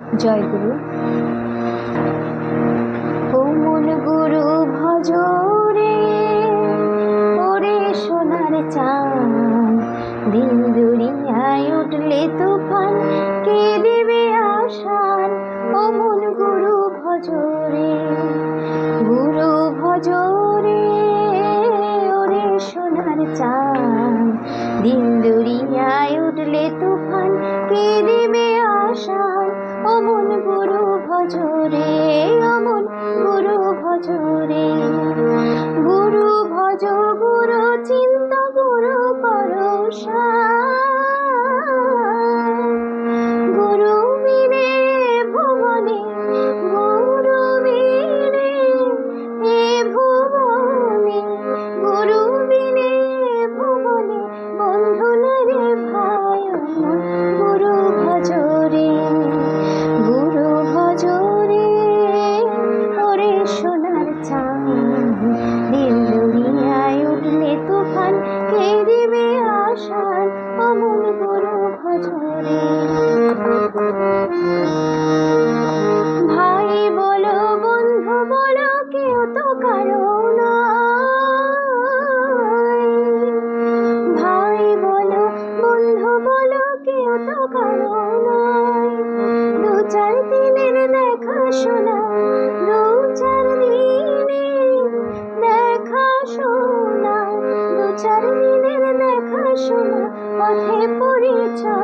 জয় গুরু। ও মন গুরু ভজরে, ওরে সোনার চাঁদ দিন দুনিয়ায় উঠলে তুফান, কে দেবে আশান? ও মন গুরু ভজরে গুরু ভজরে, ওরে সোনার চাঁদ দিন দুনিয়ায় উঠলে তুফান, কে দেবে গুরু ভাই বলো, বন্ধু বলো, কেউ তো কারও ভাই বলো, বন্ধু বলো, কেউ তো কারও দু চার দিনের দেখা শোনা পথে পরিচয়